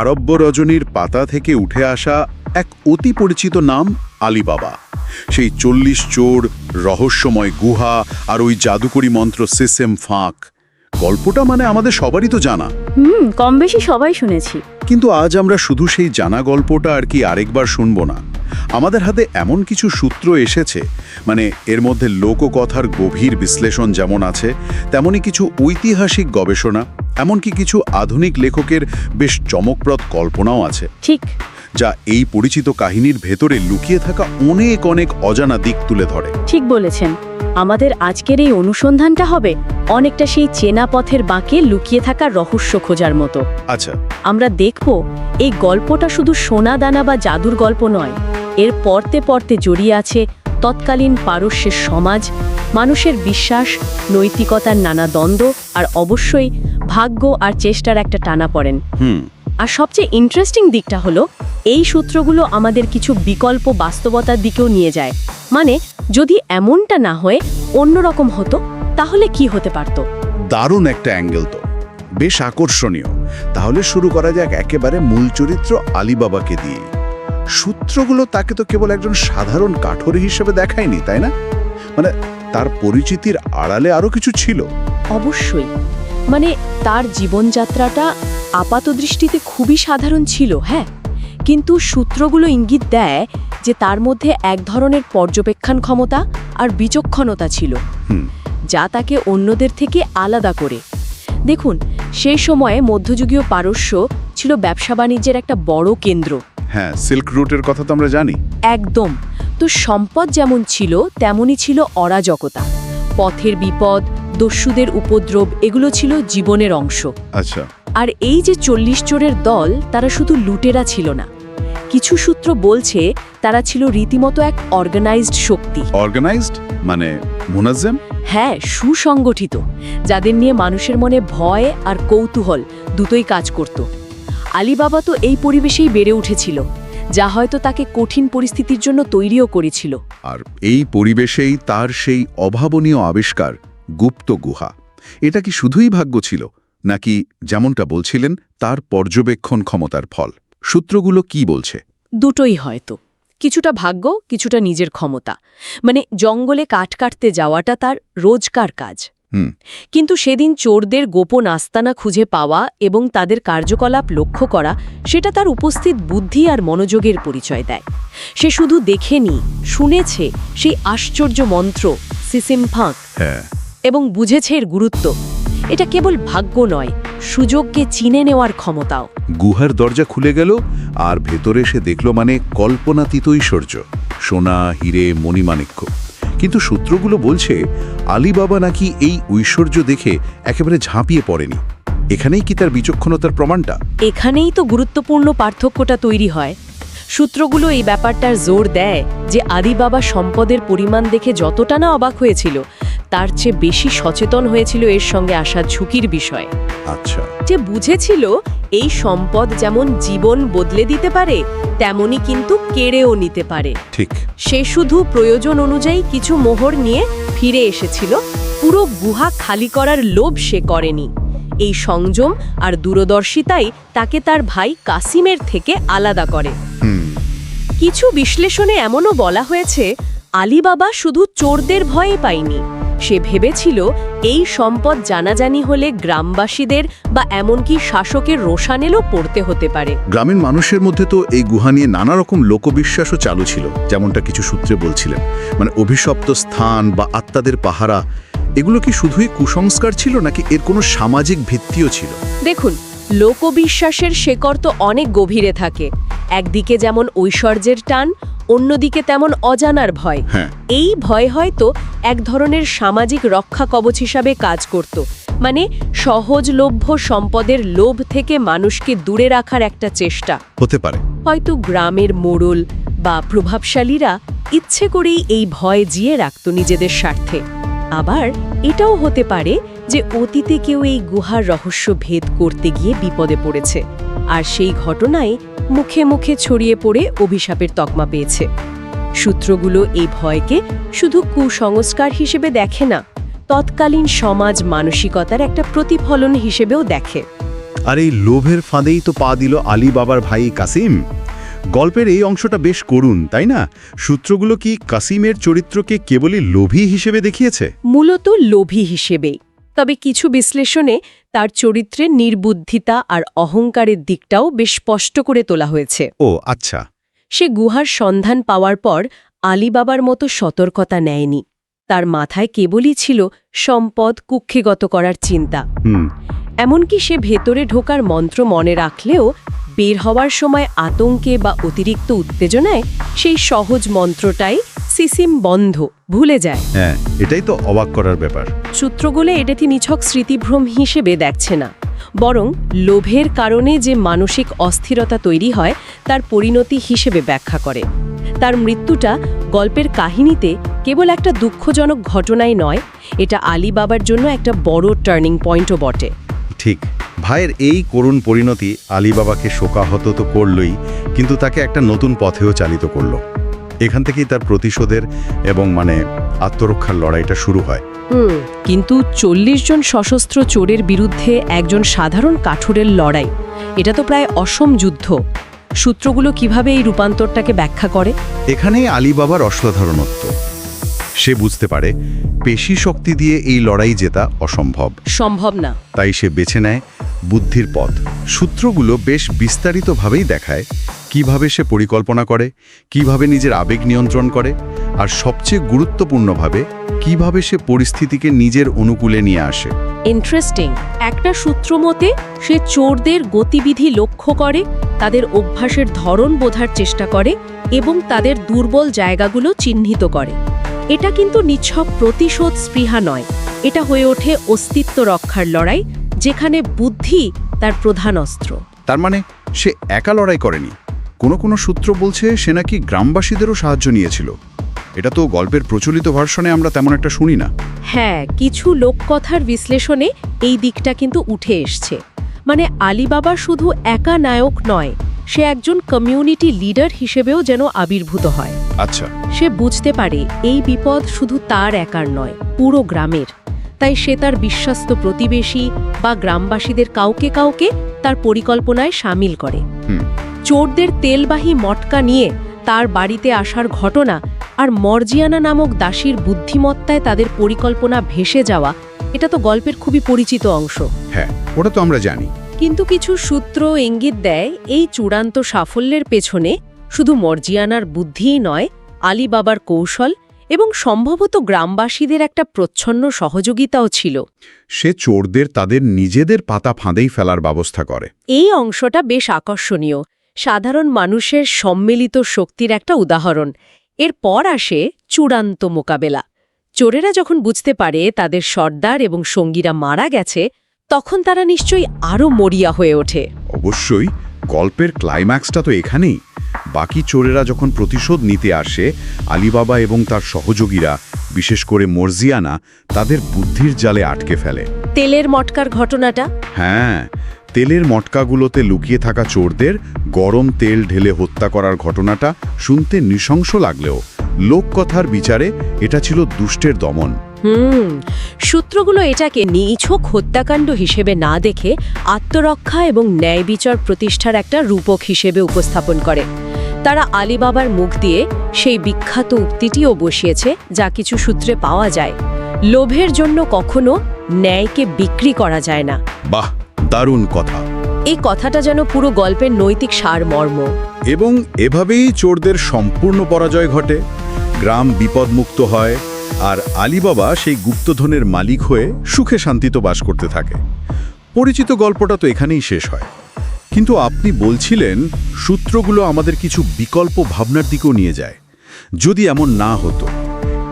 আরব্য রজনীর পাতা থেকে উঠে আসা এক অতি পরিচিত নাম আলিবাবা। সেই চল্লিশ চোর রহস্যময় গুহা আর ওই জাদুকরি মন্ত্র সিসেম ফাঁক। গল্পটা মানে আমাদের সবারই তো জানা। হুম কম বেশি সবাই শুনেছি। কিন্তু আজ আমরা শুধু সেই জানা গল্পটা আর কি আরেকবার শুনব না। আমাদের হাতে এমন কিছু সূত্র এসেছে মানে এর মধ্যে লোককথার গভীর বিশ্লেষণ যেমন আছে তেমনি কিছু ঐতিহাসিক গবেষণা এমনকি কিছু আধুনিক লেখকের বেশ চমকপ্রদ কল্পনাও আছে। ঠিক। যা এই পরিচিত কাহিনীর ভেতরে লুকিয়ে থাকা অনেক অনেক অজানা দিক তুলে ধরে। ঠিক বলেছেন। আমাদের আজকের এই অনুসন্ধানটা হবে অনেকটা সেই চেনা পথের বাঁকে লুকিয়ে থাকা রহস্য খোঁজার মতো। আচ্ছা। আমরা দেখব এই গল্পটা শুধু সোনা দানা বা জাদুর গল্প নয় এর পরতে পরতে জড়িয়ে আছে তৎকালীন পারস্যের সমাজ মানুষের বিশ্বাস নৈতিকতার নানা দ্বন্দ্ব আর অবশ্যই ভাগ্য আর চেষ্টার একটা টানা পড়েন। হুম। আর সবচেয়ে ইন্টারেস্টিং দিকটা হলো এই সূত্রগুলো আমাদের কিছু বিকল্প বাস্তবতার দিকেও নিয়ে যায়। মানে যদি এমনটা না হয়ে অন্যরকম হতো তাহলে কি হতে পারত? দারুণ একটা অ্যাঙ্গেল তো। বেশ আকর্ষণীয়। তাহলে শুরু করা যাক একেবারে মূল চরিত্র আলিবাবাকে দিয়ে। সূত্রগুলো তাকে তো কেবল একজন সাধারণ কাঠুরে হিসেবে দেখায়নি তাই না? মানে তার পরিচিতির আড়ালে আরও কিছু ছিল। অবশ্যই। মানে তার জীবনযাত্রাটা আপাত দৃষ্টিতে খুবই সাধারণ ছিল হ্যাঁ? কিন্তু সূত্রগুলো ইঙ্গিত দেয় যে তার মধ্যে এক ধরনের পর্যবেক্ষণ ক্ষমতা আর বিচক্ষণতা ছিল যা তাকে অন্যদের থেকে আলাদা করে। দেখুন সেই সময়ে মধ্যযুগীয় পারস্য ছিল ব্যবসা বাণিজ্যের একটা বড় কেন্দ্র। হ্যাঁ সিল্ক রুটের কথা তো আমরা জানি। একদম। তো সম্পদ যেমন ছিল তেমনই ছিল অরাজকতা। পথের বিপদ দস্যুদের উপদ্রব এগুলো ছিল জীবনের অংশ। আচ্ছা। আর এই যে চল্লিশ চোরের দল তারা শুধু লুটেরা ছিল না। কিছু সূত্র বলছে তারা ছিল রীতিমতো এক অর্গানাইজড শক্তি। অর্গানাইজড মানে মুনাজ্জেম? হ্যাঁ সুসংগঠিত। যাদের নিয়ে মানুষের মনে ভয় আর কৌতূহল দুটোই কাজ করত। আলিবাবা তো এই পরিবেশেই বেড়ে উঠেছিল যা হয়তো তাকে কঠিন পরিস্থিতির জন্য তৈরিও করেছিল। আর এই পরিবেশেই তার সেই অভাবনীয় আবিষ্কার গুপ্ত গুহা। এটা কি শুধুই ভাগ্য ছিল নাকি যেমনটা বলছিলেন তার পর্যবেক্ষণ ক্ষমতার ফল? সূত্রগুলো কি বলছে? দুটোই হয়তো। কিছুটা ভাগ্য কিছুটা নিজের ক্ষমতা। মানে জঙ্গলে কাঠ কাটতে যাওয়াটা তার রোজকার কাজ। কিন্তু সেদিন চোরদের গোপন আস্তানা খুঁজে পাওয়া এবং তাদের কার্যকলাপ লক্ষ্য করা সেটা তার উপস্থিত বুদ্ধি আর মনোযোগের পরিচয় দেয়। সে শুধু দেখেনি শুনেছে সেই আশ্চর্য মন্ত্র সিসিম ফাঁক হ্যাঁ। এবং বুঝেছে এর গুরুত্ব। এটা কেবল ভাগ্য নয় সুযোগকে চিনে নেওয়ার ক্ষমতাও। গুহার দরজা খুলে গেল আর ভেতরে সে দেখল মানে কল্পনাতীত ঐশ্বর্য সোনা হিরে মণিমাণিক্য। কিন্তু সূত্রগুলো বলছে আলিবাবা নাকি এই ঐশ্বর্য দেখে একেবারে ঝাঁপিয়ে পড়েনি। এখানেই কি তার বিচক্ষণতার প্রমাণটা? এখানেই তো গুরুত্বপূর্ণ পার্থক্যটা তৈরি হয়। সূত্রগুলো এই ব্যাপারটার জোর দেয় যে আদিবাবা সম্পদের পরিমাণ দেখে যতটা না অবাক হয়েছিল তার চেয়ে বেশি সচেতন হয়েছিল এর সঙ্গে আসা ঝুঁকির বিষয়। আচ্ছা। যে বুঝেছিল এই সম্পদ যেমন জীবন বদলে দিতে পারে তেমনি কিন্তু কেড়েও নিতে পারে। ঠিক। সে শুধু প্রয়োজন অনুযায়ী কিছু মোহর নিয়ে ফিরে এসেছিল পুরো গুহা খালি করার লোভ সে করেনি। এই সংযম আর দূরদর্শিতাই তাকে তার ভাই কাসিমের থেকে আলাদা করে। কিছু বিশ্লেষণে এমনও বলা হয়েছে আলিবাবা শুধু চোরদের ভয়ে পায়নি সে ভেবেছিল এই সম্পদ জানাজানি হলে গ্রামবাসীদের বা এমনকি শাসকের রোশানেলও পড়তে হতে পারে। গ্রামীণ মানুষের মধ্যে তো এই গুহা নিয়ে নানা রকম লোকবিশ্বাসও চালু ছিল যেমনটা কিছু সূত্রে বলছিলেন। মানে অভিশপ্ত স্থান বা আত্মাদের পাহারা এগুলো কি শুধুই কুসংস্কার ছিল নাকি এর কোনো সামাজিক ভিত্তিও ছিল? দেখুন লোকবিশ্বাসের শেকড় তো অনেক গভীরে থাকে। একদিকে যেমন ঐশ্বর্যের টান অন্যদিকে তেমন অজানার ভয়। হ্যাঁ। এই ভয় হয়তো এক ধরনের সামাজিক রক্ষা কবচ হিসাবে কাজ করত। মানে সহজলভ্য সম্পদের লোভ থেকে মানুষকে দূরে রাখার একটা চেষ্টা। হতে পারে। হয়তো গ্রামের মোড়ল বা প্রভাবশালীরা ইচ্ছে করেই এই ভয় জিয়ে রাখত নিজেদের স্বার্থে। আবার এটাও হতে পারে যে অতীতে কেউ এই গুহার রহস্য ভেদ করতে গিয়ে বিপদে পড়েছে আর সেই ঘটনায় মুখে মুখে ছড়িয়ে পড়ে অভিশাপের তকমা পেয়েছে। সূত্রগুলো এই ভয়কে শুধু কুসংস্কার হিসেবে দেখে না তৎকালীন সমাজ মানসিকতার একটা প্রতিফলন হিসেবেও দেখে। আর এই লোভের ফাঁদেই তো পা দিল আলী বাবার ভাই কাসিম। গল্পের এই অংশটা বেশ করুন তাই না? সূত্রগুলো কি কাসিমের চরিত্রকে কেবলই লোভী হিসেবে দেখিয়েছে? মূলত লোভী হিসেবেই। তবে কিছু বিশ্লেষণে তার চরিত্রে নির্বুদ্ধিতা আর অহংকারের দিকটাও বেশ স্পষ্ট করে তোলা হয়েছে। ও আচ্ছা। সে গুহার সন্ধান পাওয়ার পর আলিবাবার মতো সতর্কতা নেয়নি। তার মাথায় কেবলই ছিল সম্পদ কুক্ষিগত করার চিন্তা। হুম। এমনকি সে ভেতরে ঢোকার মন্ত্র মনে রাখলেও বের হওয়ার সময় আতঙ্কে বা অতিরিক্ত উত্তেজনায় সেই সহজ মন্ত্রটাই সিসিম বন্ধ ভুলে যায়। হ্যাঁ এটাই তো অবাক করার ব্যাপার। সূত্রগুলো এটাতে নিছক স্মৃতিভ্রম হিসেবে দেখছে না। বরং লোভের কারণে যে মানসিক অস্থিরতা তৈরি হয় তার পরিণতি হিসেবে ব্যাখ্যা করে। তার মৃত্যুটা গল্পের কাহিনীতে কেবল একটা দুঃখজনক ঘটনাই নয় এটা আলী বাবার জন্য একটা বড় টার্নিং পয়েন্টও বটে। ঠিক। ভাইয়ের এই করুণ পরিণতি আলী বাবাকে শোকাহত তো করলই কিন্তু তাকে একটা নতুন পথেও চালিত করল। এখান থেকেই তার প্রতিশোধের এবং মানে আত্মরক্ষার লড়াইটা শুরু হয়। কিন্তু চল্লিশ জন সশস্ত্র চোরের বিরুদ্ধে একজন সাধারণ কাঠুরের লড়াই এটা তো প্রায় অসম যুদ্ধ। সূত্রগুলো কীভাবে এই রূপান্তরটাকে ব্যাখ্যা করে? এখানেই আলী বাবার অসাধারণত্ব। সে বুঝতে পারে পেশি শক্তি দিয়ে এই লড়াই জেতা অসম্ভব। সম্ভব না। তাই সে বেছে নেয় বুদ্ধির পথ। সূত্রগুলো বেশ বিস্তারিতভাবেই দেখায় কীভাবে সে পরিকল্পনা করে কীভাবে নিজের আবেগ নিয়ন্ত্রণ করে আর সবচেয়ে গুরুত্বপূর্ণভাবে কীভাবে সে পরিস্থিতিকে নিজের অনুকূলে নিয়ে আসে। ইন্টারেস্টিং একটা সূত্র মতে সে চোরদের গতিবিধি লক্ষ্য করে তাদের অভ্যাসের ধরন বোঝার চেষ্টা করে এবং তাদের দুর্বল জায়গাগুলো চিহ্নিত করে। এটা কিন্তু নিছক প্রতিশোধ স্পৃহা নয়। এটা হয়ে ওঠে অস্তিত্ব রক্ষার লড়াই যেখানে বুদ্ধি তার প্রধান অস্ত্র। তার মানে সে একা লড়াই করেনি। কোনো কোনো সূত্র বলছে সে নাকি গ্রামবাসীদেরও সাহায্য নিয়েছিল। এটা তো গল্পের প্রচলিত ভার্সনে আমরা তেমন একটা শুনি না। হ্যাঁ কিছু লোককথার বিশ্লেষণে এই দিকটা কিন্তু উঠে এসছে। মানে আলিবাবা শুধু একা নায়ক নয় সে একজন কমিউনিটি লিডার হিসেবেও যেন আবির্ভূত হয়। আচ্ছা। সে বুঝতে পারে এই বিপদ শুধু তার একার নয় পুরো গ্রামের। তাই সে তার বিশ্বস্ত প্রতিবেশী বা গ্রামবাসীদের কাউকে কাউকে তার পরিকল্পনায় সামিল করে। চোরদের তেলবাহী মটকা নিয়ে তার বাড়িতে আসার ঘটনা আর মর্জিয়ানা নামক দাসীর বুদ্ধিমত্তায় তাদের পরিকল্পনা ভেসে যাওয়া এটা তো গল্পের খুবই পরিচিত অংশ। হ্যাঁ ওটা তো আমরা জানি। কিন্তু কিছু সূত্র ইঙ্গিত দেয় এই চূড়ান্ত সাফল্যের পেছনে শুধু মর্জিয়ানার বুদ্ধিই নয় আলী বাবার কৌশল এবং সম্ভবত গ্রামবাসীদের একটা প্রচ্ছন্ন সহযোগিতাও ছিল। সে চোরদের তাদের নিজেদের পাতা ফাঁদেই ফেলার ব্যবস্থা করে। এই অংশটা বেশ আকর্ষণীয়। সাধারণ মানুষের সম্মিলিত শক্তির একটা উদাহরণ। এরপর আসে চূড়ান্ত মোকাবেলা। চোরেরা যখন বুঝতে পারে তাদের সর্দার এবং সঙ্গীরা মারা গেছে তখন তারা নিশ্চয়ই আরও মরিয়া হয়ে ওঠে। অবশ্যই গল্পের ক্লাইম্যাক্সটা তো এখানেই। বাকি চোরেরা যখন প্রতিশোধ নিতে আসে আলিবাবা এবং তার সহযোগীরা বিশেষ করে মর্জিয়ানা তাদের বুদ্ধির জালে আটকে ফেলে। তেলের মটকার ঘটনাটা? হ্যাঁ তেলের মটকাগুলোতে লুকিয়ে থাকা চোরদের গরম তেল ঢেলে হত্যা করার ঘটনাটা শুনতে নৃশংস লাগলেও লোককথার বিচারে এটা ছিল দুষ্টের দমন। হুম। সূত্রগুলো এটাকে নিছক হত্যাকাণ্ড হিসেবে না দেখে আত্মরক্ষা এবং ন্যায় বিচার প্রতিষ্ঠার একটা রূপক হিসেবে উপস্থাপন করে। তারা আলিবাবার মুখ দিয়ে সেই বিখ্যাত উক্তিটিও বসিয়েছে যা কিছু সূত্রে পাওয়া যায়। লোভের জন্য কখনো ন্যায়কে বিক্রি করা যায় না। বাহ দারুণ কথা। এই কথাটা যেন পুরো গল্পের নৈতিক সারমর্ম। এবং এভাবেই চোরদের সম্পূর্ণ পরাজয় ঘটে। গ্রাম বিপদমুক্ত হয় আর আলিবাবা সেই গুপ্তধনের মালিক হয়ে সুখে শান্তিতে বাস করতে থাকে। পরিচিত গল্পটা তো এখানেই শেষ হয়। কিন্তু আপনি বলছিলেন, সূত্রগুলো আমাদের কিছু বিকল্প ভাবনার দিকেও নিয়ে যায়। যদি এমন না হতো,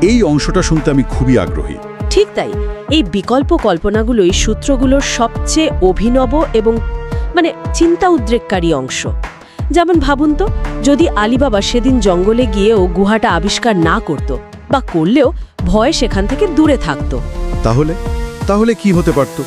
এই অংশটা শুনতে আমি খুবই আগ্রহী। ঠিক তাই। এই বিকল্প কল্পনাগুলোই সূত্রগুলোর সবচেয়ে অভিনব এবং মানে চিন্তা উদ্রেককারী অংশ। যেমন ভাবুন তো, যদি আলিবাবা সেদিন জঙ্গলে গিয়েও গুহাটা আবিষ্কার না করত বা করলেও ভয় সেখান থেকে দূরে থাকতো। তাহলে? তাহলে কি হতে পারত?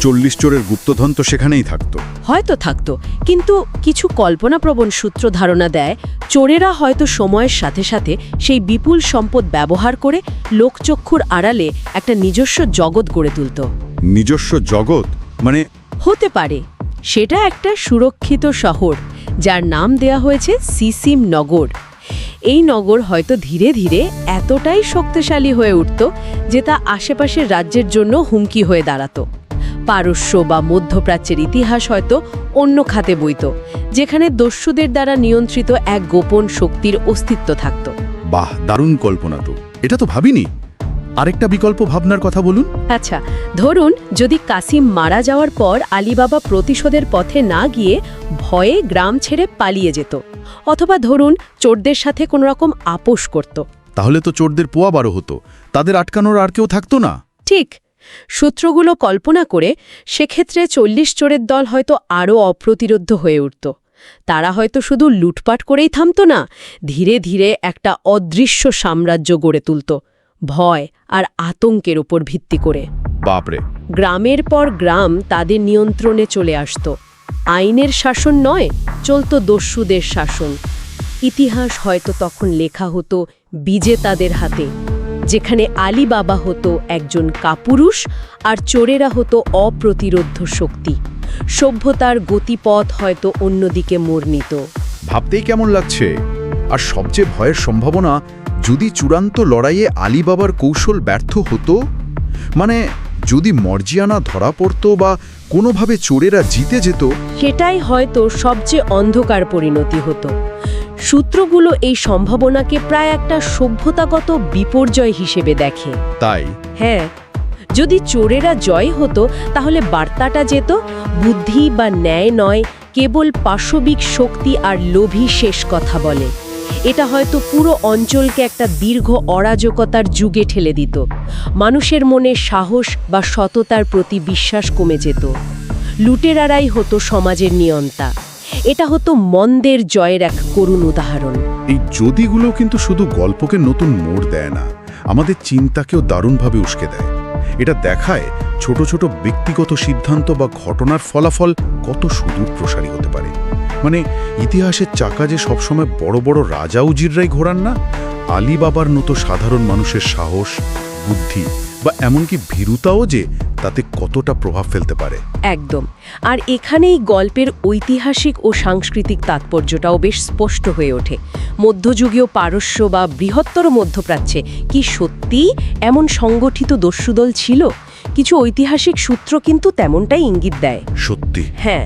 চল্লিশ চোরের গুপ্তধন তো সেখানেই থাকতো। হয়তো থাকতো কিন্তু কিছু কল্পনাপ্রবণ সূত্র ধারণা দেয় চোরেরা হয়তো সময়ের সাথে সাথে সেই বিপুল সম্পদ ব্যবহার করে লোকচক্ষুর আড়ালে একটা নিজস্ব জগৎ গড়ে তুলত। নিজস্ব জগৎ? মানে হতে পারে। সেটা একটা সুরক্ষিত শহর যার নাম দেয়া হয়েছে সিসিম নগর। এই নগর হয়তো ধীরে ধীরে এতটাই শক্তিশালী হয়ে উঠত যে তা আশেপাশের রাজ্যের জন্য হুমকি হয়ে দাঁড়াতো। পারস্য বা মধ্যপ্রাচ্যের ইতিহাস হয়তো অন্য খাতে বইত, যেখানে দস্যুদের দ্বারা নিয়ন্ত্রিত এক গোপন শক্তির অস্তিত্ব থাকত। বাহ, দারুণ কল্পনা তো। এটা তো ভাবিনি। আরেকটা বিকল্প ভাবনার কথা বলুন। আচ্ছা ধরুন যদি কাসিম মারা যাওয়ার পর আলিবাবা প্রতিশোধের পথে না গিয়ে ভয়ে গ্রাম ছেড়ে পালিয়ে যেত। অথবা ধরুন চোরদের সাথে কোনো রকম আপোষ করত। তাহলে তো চোরদের পোয়া বারো হতো। তাদের আটকানোর আর কেউ থাকতো না। ঠিক সূত্রগুলো কল্পনা করে সেক্ষেত্রে চল্লিশ চোরের দল হয়তো আরও অপ্রতিরোধ্য হয়ে উঠত। তারা হয়তো শুধু লুটপাট করেই থামত না ধীরে ধীরে একটা অদৃশ্য সাম্রাজ্য গড়ে তুলত। ভয় আর আতঙ্কের ওপর ভিত্তি করে। বাপরে। গ্রামের পর গ্রাম তাদের নিয়ন্ত্রণে চলে আসত। আইনের শাসন নয় চলত দস্যুদের শাসন। ইতিহাস হয়তো তখন লেখা হতো বিজেতাদের হাতে যেখানে আলী বাবা হতো একজন কাপুরুষ আর চোরেরা হতো অপ্রতিরোধ্য শক্তি। সভ্যতার গতিপথ হয়তো অন্যদিকে মোড় নিত। ভাবতেই কেমন লাগছে? আর সবচেয়ে ভয়ের সম্ভাবনা যদি চূড়ান্ত লড়াইয়ে আলিবাবার কৌশল ব্যর্থ হতো মানে যদি মর্জিয়ানা ধরা পড়তো বা কোনোভাবে চোরেরা জিতে যেত সেটাই হয়তো সবচেয়ে অন্ধকার পরিণতি হতো। সূত্রগুলো এই সম্ভাবনাকে প্রায় একটা সভ্যতাগত বিপর্যয় হিসেবে দেখে। তাই? হ্যাঁ যদি চোরেরা জয় হতো তাহলে বার্তাটা যেত বুদ্ধি বা ন্যায় নয় কেবল পাশবিক শক্তি আর লোভী শেষ কথা বলে। এটা হয়তো পুরো অঞ্চলকে একটা দীর্ঘ অরাজকতার যুগে ঠেলে দিত। মানুষের মনে সাহস বা সততার প্রতি বিশ্বাস কমে যেত। লুটেরারাই হতো সমাজের নিয়ন্তা। এটা হতো মন্দের জয়ের এক করুণ উদাহরণ। এই যদিগুলো কিন্তু শুধু গল্পকে নতুন মোড় দেয় না, আমাদের চিন্তাকেও দারুণভাবে উস্কে দেয়। এটা দেখায় ছোট ছোট ব্যক্তিগত সিদ্ধান্ত বা ঘটনার ফলাফল কত সুদূর প্রসারী হতে পারে। মানে ইতিহাসের চাকা যে সবসময় বড় বড় রাজা উজিররাই ঘোরান না? আলী বাবার মতো সাধারণ মানুষের সাহস, বুদ্ধি বা এমনকি ভীরুতাও যে তাতে কতটা প্রভাব ফেলতে পারে? একদম। আর এখানেই গল্পের ঐতিহাসিক ও সাংস্কৃতিক তাৎপর্যটাও বেশ স্পষ্ট হয়ে ওঠে। মধ্যযুগীয় পারস্য বা বৃহত্তর মধ্যপ্রাচ্যে কি সত্যি এমন সংগঠিত দস্যুদল ছিল? কিছু ঐতিহাসিক সূত্র কিন্তু তেমনটাই ইঙ্গিত দেয়। সত্যি? হ্যাঁ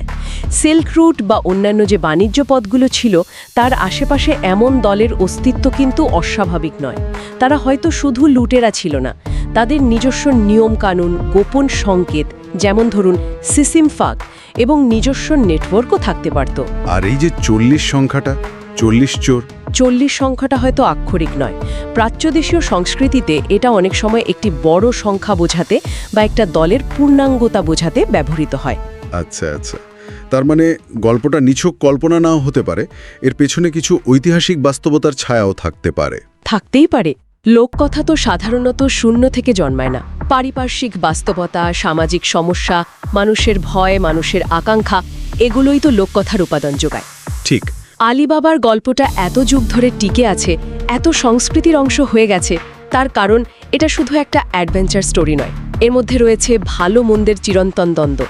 সিল্ক রুট বা অন্যান্য যে বাণিজ্য পথগুলো ছিল তার আশেপাশে এমন দলের অস্তিত্ব কিন্তু অস্বাভাবিক নয়। তারা হয়তো শুধু লুটেরা ছিল না তাদের নিজস্ব নিয়মকানুন গোপন সংকেত যেমন ধরুন সিসিম ফাক এবং নিজস্ব নেটওয়ার্কও থাকতে পারত। আর এই যে চল্লিশ সংখ্যাটা চল্লিশ চোর চল্লিশ সংখ্যাটা হয়তো আক্ষরিক নয়। প্রাচ্যদেশীয় সংস্কৃতিতে এটা অনেক সময় একটি বড় সংখ্যা বোঝাতে বা একটা দলের পূর্ণাঙ্গতা বোঝাতে ব্যবহৃত হয়। আচ্ছা আচ্ছা। তার মানে গল্পটা নিছক কল্পনা নাও হতে পারে এর পেছনে কিছু ঐতিহাসিক বাস্তবতার ছায়াও থাকতে পারে। থাকতেই পারে। লোককথা তো সাধারণত শূন্য থেকে জন্মায় না। পারিপার্শ্বিক বাস্তবতা সামাজিক সমস্যা মানুষের ভয় মানুষের আকাঙ্ক্ষা এগুলোই তো লোককথার উপাদান যোগায়। ঠিক। আলিবাবার গল্পটা এত যুগ ধরে টিকে আছে, এত সংস্কৃতির অংশ হয়ে গেছে, তার কারণ এটা শুধু একটা অ্যাডভেঞ্চার স্টোরি নয়। এর মধ্যে রয়েছে ভালো মন্দের চিরন্তন দ্বন্দ্ব,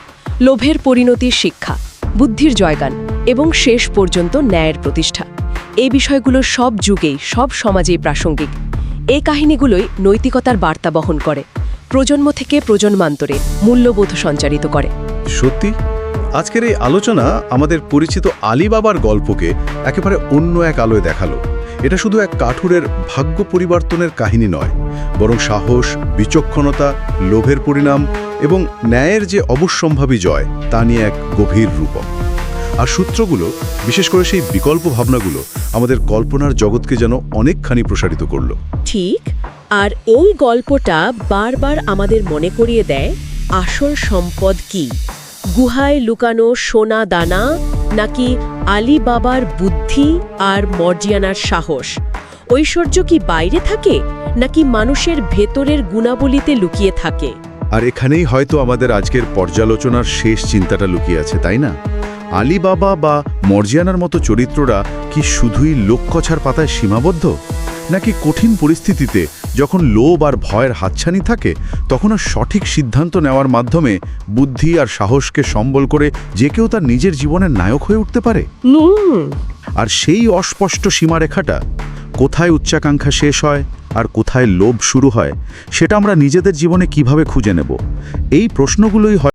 লোভের পরিণতির শিক্ষা, বুদ্ধির জয়গান এবং শেষ পর্যন্ত ন্যায়ের প্রতিষ্ঠা। এই বিষয়গুলো সব যুগেই, সব সমাজেই প্রাসঙ্গিক। এই কাহিনীগুলোই নৈতিকতার বার্তা বহন করে, প্রজন্ম থেকে প্রজন্মান্তরে মূল্যবোধ সঞ্চারিত করে। সত্যি? আজকের এই আলোচনা আমাদের পরিচিত আলিবাবার গল্পকে একেবারে অন্য এক আলোয় দেখাল। এটা শুধু এক কাঠুরের ভাগ্য পরিবর্তনের কাহিনী নয়, বরং সাহস, বিচক্ষণতা, লোভের পরিণাম এবং ন্যায়ের যে অবশ্যম্ভাবী জয়, তা নিয়ে এক গভীর রূপক। আর সূত্রগুলো, বিশেষ করে সেই বিকল্প ভাবনাগুলো, আমাদের কল্পনার জগৎকে যেন অনেকখানি প্রসারিত করল। ঠিক, আর এই গল্পটা বারবার আমাদের মনে করিয়ে দেয়, আসল সম্পদ কি? গুহায় লুকানো সোনা দানা নাকি আলী বাবার বুদ্ধি আর মর্জিয়ানার সাহস? ঐশ্বর্য কি বাইরে থাকে নাকি মানুষের ভেতরের গুণাবলীতে লুকিয়ে থাকে? আর এখানেই হয়তো আমাদের আজকের পর্যালোচনার শেষ চিন্তাটা লুকিয়ে আছে, তাই না? আলিবাবা বা মর্জিয়ানার মতো চরিত্ররা কি শুধুই লোককছার পাতায় সীমাবদ্ধ? নাকি কঠিন পরিস্থিতিতে যখন লোভ আর ভয়ের হাতছানি থাকে তখনও সঠিক সিদ্ধান্ত নেওয়ার মাধ্যমে বুদ্ধি আর সাহসকে সম্বল করে যে কেউ তার নিজের জীবনের নায়ক হয়ে উঠতে পারে? আর সেই অস্পষ্ট সীমারেখাটা কোথায় উচ্চাকাঙ্ক্ষা শেষ হয় আর কোথায় লোভ শুরু হয় সেটা আমরা নিজেদের জীবনে কীভাবে খুঁজে নেব? এই প্রশ্নগুলোই হয়